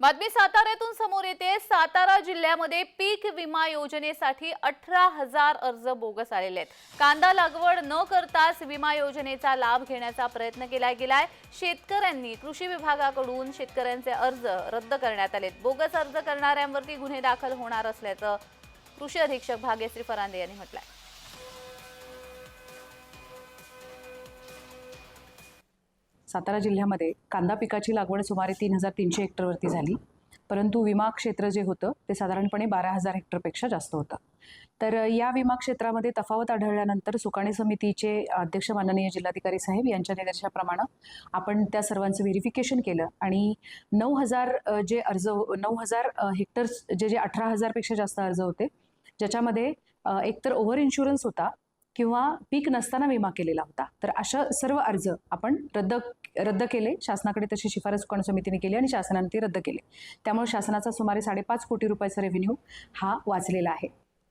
बातमी साताऱ्यातून समोर येते. सातारा जिल्ह्यामध्ये पीक विमा योजनेसाठी अठरा हजार अर्ज बोगस आलेले आहेत. कांदा लागवड न करताच विमा योजनेचा लाभ घेण्याचा प्रयत्न केला गेलाय. शेतकऱ्यांनी कृषी विभागाकडून शेतकऱ्यांचे अर्ज रद्द करण्यात आलेत. बोगस अर्ज करणाऱ्यांवरती गुन्हे दाखल होणार असल्याचं कृषी अधीक्षक भाग्यश्री फरांदे यांनी म्हटलंय. सातारा जिल्ह्यामध्ये कांदा पिकाची लागवड सुमारे तीन हजार तीनशे हेक्टरवरती झाली. परंतु विमा क्षेत्र जे होतं ते साधारणपणे बारा हजार हेक्टरपेक्षा जास्त होतं. तर या विमा क्षेत्रामध्ये तफावत आढळल्यानंतर सुकाणी समितीचे अध्यक्ष माननीय जिल्हाधिकारी साहेब यांच्या निर्देशाप्रमाणे आपण त्या सर्वांचं व्हेरिफिकेशन केलं आणि नऊ हजार जे अर्ज नऊ हजार हेक्टर्स जे जे अठरा हजारपेक्षा जास्त अर्ज होते ज्याच्यामध्ये एकतर ओव्हर इन्शुरन्स होता किंवा पीक नसताना विमा केलेला होता. तर अशा सर्व अर्ज आपण रद्द रद्द केले. शासनाकडे तशी शिफारस कोण समितीने केली आणि शासनाने ते रद्द केले. त्यामुळे शासनाचा सुमारे साडेपाच कोटी रुपयाचा रेव्हेन्यू हा वाचलेला आहे.